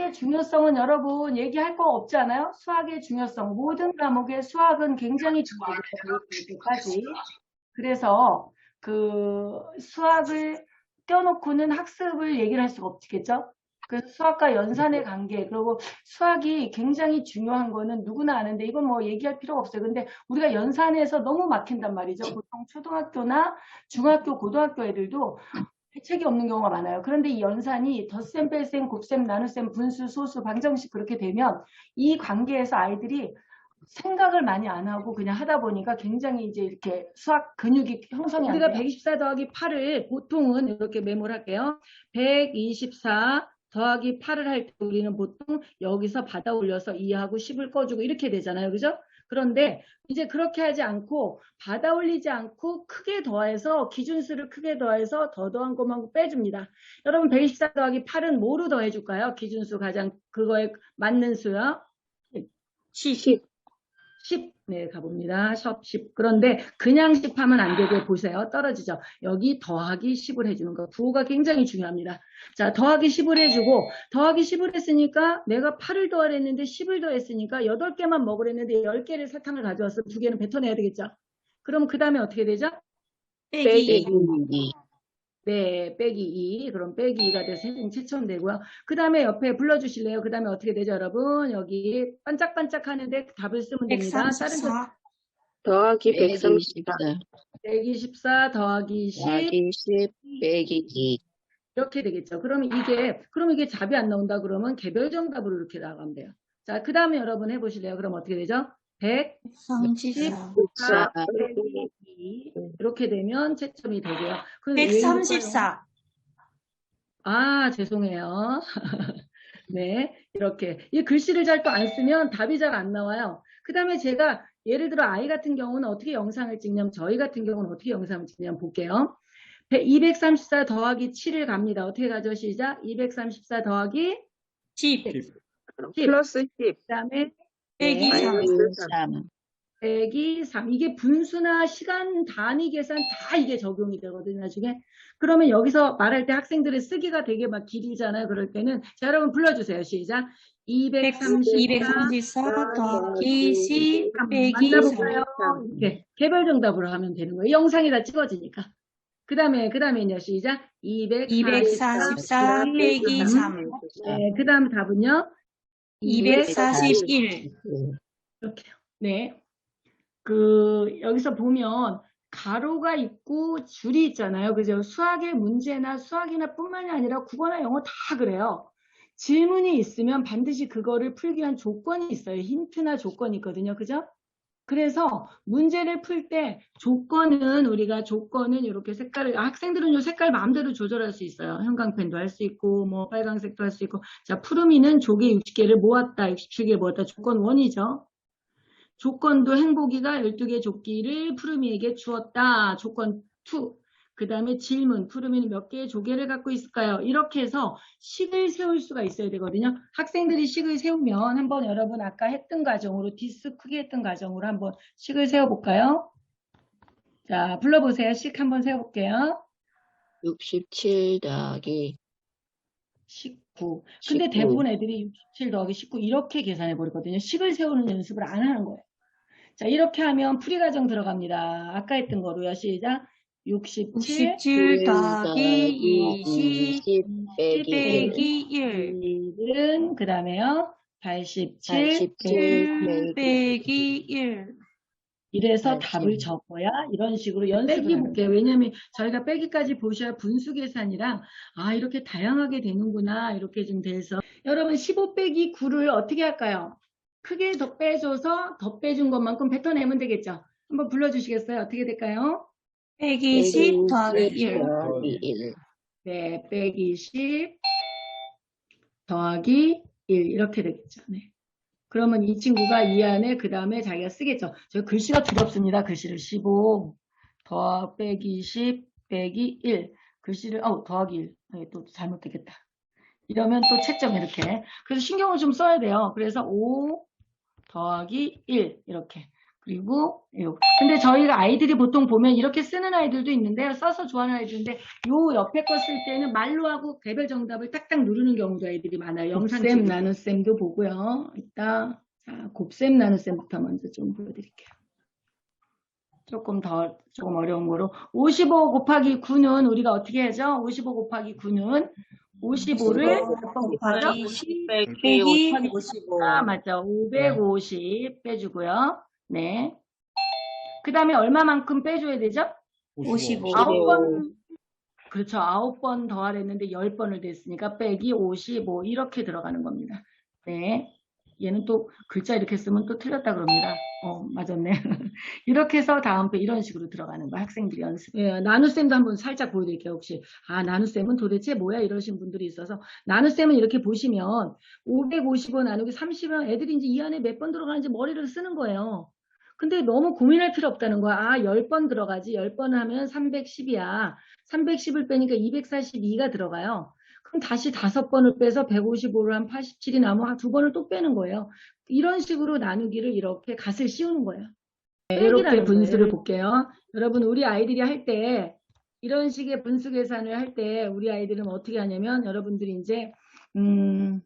수학의 중요성은 여러분 얘기할 거 없지 않아요? 수학의 중요성. 모든 과목의 수학은 굉장히 중요해요. 그래서 그 수학을 껴놓고는 학습을 얘기를 할 수가 없겠죠? 그 수학과 연산의 관계 그리고 수학이 굉장히 중요한 거는 누구나 아는데 이건 뭐 얘기할 필요가 없어요. 근데 우리가 연산에서 너무 막힌단 말이죠. 보통 초등학교나 중학교, 고등학교 애들도 대책이 없는 경우가 많아요. 그런데 이 연산이 덧셈, 뺄셈, 곱셈, 나눗셈, 분수, 소수, 방정식 그렇게 되면 이 관계에서 아이들이 생각을 많이 안 하고 그냥 하다 보니까 굉장히 이제 이렇게 수학 근육이 형성이 안 돼요. 우리가 124 더하기 8을 보통은 이렇게 메모를 할게요. 124 더하기 8을 할 때 우리는 보통 여기서 받아 올려서 2하고 10을 꺼주고 이렇게 되잖아요. 그죠? 그런데 이제 그렇게 하지 않고 받아 올리지 않고 크게 더해서 기준수를 크게 더해서 더 더한 것만 빼줍니다. 여러분 124 더하기 8은 뭐로 더해줄까요? 기준수 가장 그거에 맞는 수요? 10. 10. 네, 가봅니다. 10. 그런데 그냥 10 하면 안 되고 보세요. 떨어지죠. 여기 더하기 10을 해주는 거. 부호가 굉장히 중요합니다. 자, 더하기 10을 해주고 더하기 10을 했으니까 내가 8을 더하랬는데 10을 더했으니까 8개만 먹으랬는데 10개를 사탕을 가져와서 2개는 뱉어내야 되겠죠. 그럼 그 다음에 어떻게 되죠? 빼기 네, 빼기 2. 그럼 빼기 2가 돼서 세진 7천 되고요. 그 다음에 옆에 불러주실래요? 그 다음에 어떻게 되죠, 여러분? 여기 반짝반짝 하는데 답을 쓰면 됩니다. 다른 거134 더하기 빼기 134 124 더하기 10 더하기 10 빼기 2 이렇게 되겠죠. 그러면 이게 그럼 이게 답이 안 나온다 그러면 개별 정답으로 이렇게 나가면 돼요. 자, 그 다음에 여러분 해보실래요? 그럼 어떻게 되죠? 100 134 4 빼기 2 이렇게 되면 채점이 되고요. 그럼 왜 이럴까요? 134 아, 죄송해요. 네, 이렇게. 이 글씨를 잘 또 안 쓰면 답이 잘 안 나와요. 그 다음에 제가 예를 들어 아이 같은 경우는 어떻게 영상을 찍냐면 저희 같은 경우는 어떻게 영상을 찍냐면 볼게요. 234 더하기 7을 갑니다. 어떻게 가죠? 시작. 234 더하기 10 플러스 10 그 다음에 빼기 네, 3 3 빼기 3. 이게 분수나 시간 단위 계산 다 이게 적용이 되거든요, 나중에. 그러면 여기서 말할 때 학생들의 쓰기가 되게 막 길이잖아요. 그럴 때는. 자, 여러분 불러주세요. 시작. 234. 234 더하기 10 빼기 3 만나볼까요? 이렇게 개별 정답으로 하면 되는 거예요. 영상이 다 찍어지니까. 그 다음에, 그 다음에요. 시작. 244 빼기 3 네, 그 다음 답은요? 241 이렇게요. 네. 그, 여기서 보면 가로가 있고 줄이 있잖아요. 그죠? 수학의 문제나 수학이나 뿐만이 아니라 국어나 영어 다 그래요. 질문이 있으면 반드시 그거를 풀기 위한 조건이 있어요. 힌트나 조건이 있거든요. 그죠? 그래서 문제를 풀 때 조건은 우리가 조건은 이렇게 색깔을 아, 학생들은 요 색깔 마음대로 조절할 수 있어요. 형광펜도 할 수 있고 뭐 빨강색도 할 수 있고 자 푸르미는 조개 60개를 모았다 67개 모았다 조건 1이죠. 조건도 행복이가 12개 조끼를 푸르미에게 주었다. 조건 2. 그 다음에 질문. 푸르미는 몇 개의 조개를 갖고 있을까요? 이렇게 해서 식을 세울 수가 있어야 되거든요. 학생들이 식을 세우면 한번 여러분 아까 했던 과정으로 디스 크게 했던 과정으로 한번 식을 세워볼까요? 자, 불러보세요. 식 한번 세워볼게요. 67 더하기 19. 근데 19. 대부분 애들이 67 더하기 19 이렇게 계산해 버리거든요. 식을 세우는 연습을 안 하는 거예요. 자, 이렇게 하면 풀이 과정 들어갑니다. 아까 했던 거로요. 시작. 67, 67 더하기 20 20 빼기 빼기 1 1은 그 다음에요. 87, 87 빼기 빼기 1 이래서 팔십. 답을 적어야 이런 식으로 연습을 해볼게요. 왜냐하면 저희가 빼기까지 보셔야 분수 계산이랑 아 이렇게 다양하게 되는구나 이렇게 좀 돼서 여러분 15 빼기 9를 어떻게 할까요? 크게 더 빼줘서 더 빼준 것만큼 뱉어내면 되겠죠. 한번 불러주시겠어요? 어떻게 될까요? 빼기 10 더하기 1 더하기 1 네, 빼기 10 더하기 1 이렇게 되겠죠. 네. 그러면 이 친구가 이 안에 그 다음에 자기가 쓰겠죠. 저 글씨가 두렵습니다. 글씨를 15 더 빼기 10 빼기 1 글씨를 어 더하기 1 네, 또 잘못되겠다. 이러면 또 채점 이렇게. 그래서 신경을 좀 써야 돼요. 그래서 5 더하기 1 이렇게. 그리고 요. 근데 저희가 아이들이 보통 보면 이렇게 쓰는 아이들도 있는데요. 써서 좋아하는 아이들인데 요 옆에 거 쓸 때는 말로 하고 개별 정답을 딱딱 누르는 경우도 아이들이 많아요. 영상 쌤, 나눗쌤도 보고요. 이따 자, 곱셈, 나눗셈부터 먼저 좀 보여드릴게요. 조금 더, 조금 어려운 거로. 55 곱하기 9는 우리가 어떻게 하죠? 55 곱하기 9는 55를 곱하기 10 빼기 빼기 55. 아, 맞죠. 550 빼주고요. 네. 그 다음에 얼마만큼 빼줘야 되죠? 55. 아홉 번. 그렇죠. 아홉 번 더하랬는데 열 번을 됐으니까 빼기 55 이렇게 들어가는 겁니다. 네. 얘는 또 글자 이렇게 쓰면 또 틀렸다 그럽니다. 어, 맞았네. 이렇게 해서 다음 배 이런 식으로 들어가는 거 학생들이 연습. 예, 나눗셈도 한번 살짝 보여드릴게요. 혹시 아 나눗셈은 도대체 뭐야 이러신 분들이 있어서 나눗셈은 이렇게 보시면 555 나누기 30은 애들이 이제 이 안에 몇 번 들어가는지 머리를 쓰는 거예요. 근데 너무 고민할 필요 없다는 거야. 아, 10번 들어가지. 10번 하면 310이야. 310을 빼니까 242가 들어가요. 그럼 다시 다섯 번을 빼서 155를 한 87이 남으면 두 번을 또 빼는 거예요. 이런 식으로 나누기를 이렇게 갓을 씌우는 거예요. 이렇게 분수를 볼게요. 여러분, 우리 아이들이 할 때, 이런 식의 분수 계산을 할 때, 우리 아이들은 어떻게 하냐면, 여러분들이 이제, 음,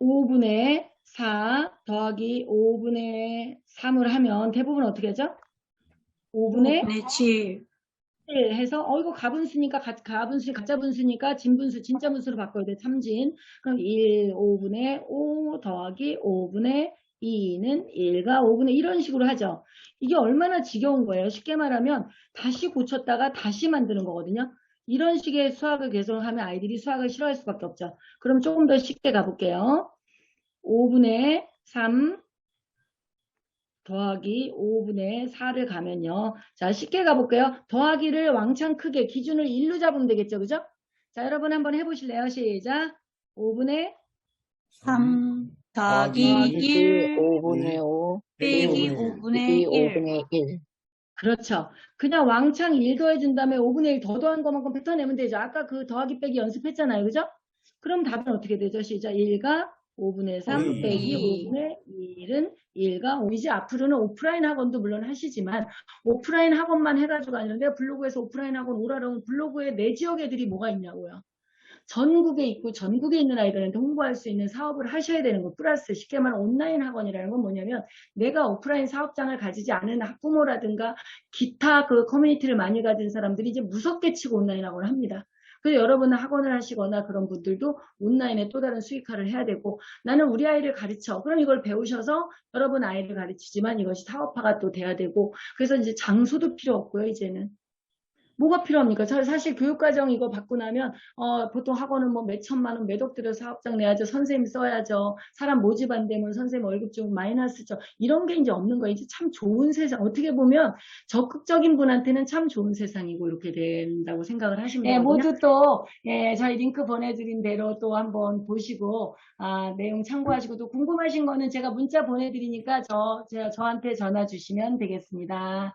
5분의 4 더하기 5분의 3을 하면 대부분 어떻게 하죠? 5분의 5분의 7 1 해서 어 이거 가분수니까 가, 가분수 가짜 분수니까 진분수 진짜 분수로 바꿔야 돼 참진. 그럼 1 5분의 5 더하기 5분의 2는 1과 5분의 이런 식으로 하죠. 이게 얼마나 지겨운 거예요? 쉽게 말하면 다시 고쳤다가 다시 만드는 거거든요. 이런 식의 수학을 계속 하면 아이들이 수학을 싫어할 수밖에 없죠. 그럼 조금 더 쉽게 가볼게요. 5분의 3 더하기 5분의 4를 가면요. 자, 쉽게 가볼게요. 더하기를 왕창 크게 기준을 1로 잡으면 되겠죠. 그죠? 자, 여러분 한번 해보실래요? 시작. 5분의 3 더하기 더하기 1 5분의 5 빼기 5분의 1 5분의 1. 그렇죠. 그냥 왕창 1 더해준 다음에 5분의 1 더 더한 것만큼 뱉어내면 되죠. 아까 그 더하기 빼기 연습했잖아요. 그죠? 그럼 답은 어떻게 되죠? 시작. 1가 5분의 3 음. 빼기 5분의 1은 1과 5. 이제 앞으로는 오프라인 학원도 물론 하시지만 오프라인 학원만 해가지고 내가 블로그에서 오프라인 학원 오라라면 블로그에 내 지역 애들이 뭐가 있냐고요. 전국에 있고 전국에 있는 아이들한테 홍보할 수 있는 사업을 하셔야 되는 거 플러스 쉽게 말하면 온라인 학원이라는 건 뭐냐면 내가 오프라인 사업장을 가지지 않은 학부모라든가 기타 그 커뮤니티를 많이 가진 사람들이 이제 무섭게 치고 온라인 학원을 합니다. 그래서 여러분은 학원을 하시거나 그런 분들도 온라인에 또 다른 수익화를 해야 되고 나는 우리 아이를 가르쳐. 그럼 이걸 배우셔서 여러분 아이를 가르치지만 이것이 사업화가 또 돼야 되고 그래서 이제 장소도 필요 없고요, 이제는. 뭐가 필요합니까? 저 사실 교육과정 이거 받고 나면 어, 보통 학원은 뭐 몇 천만 원, 몇억 들여 사업장 내야죠. 선생님 써야죠. 사람 모집 안 되면 선생님 월급 좀 마이너스죠. 이런 게 이제 없는 거예요. 이제 참 좋은 세상. 어떻게 보면 적극적인 분한테는 참 좋은 세상이고 이렇게 된다고 생각을 하시면 네, 되거든요. 모두 모두 또 예, 저희 링크 보내드린 대로 또 한번 보시고 아, 내용 참고하시고 또 궁금하신 거는 제가 문자 보내드리니까 저, 저 저한테 전화 주시면 되겠습니다.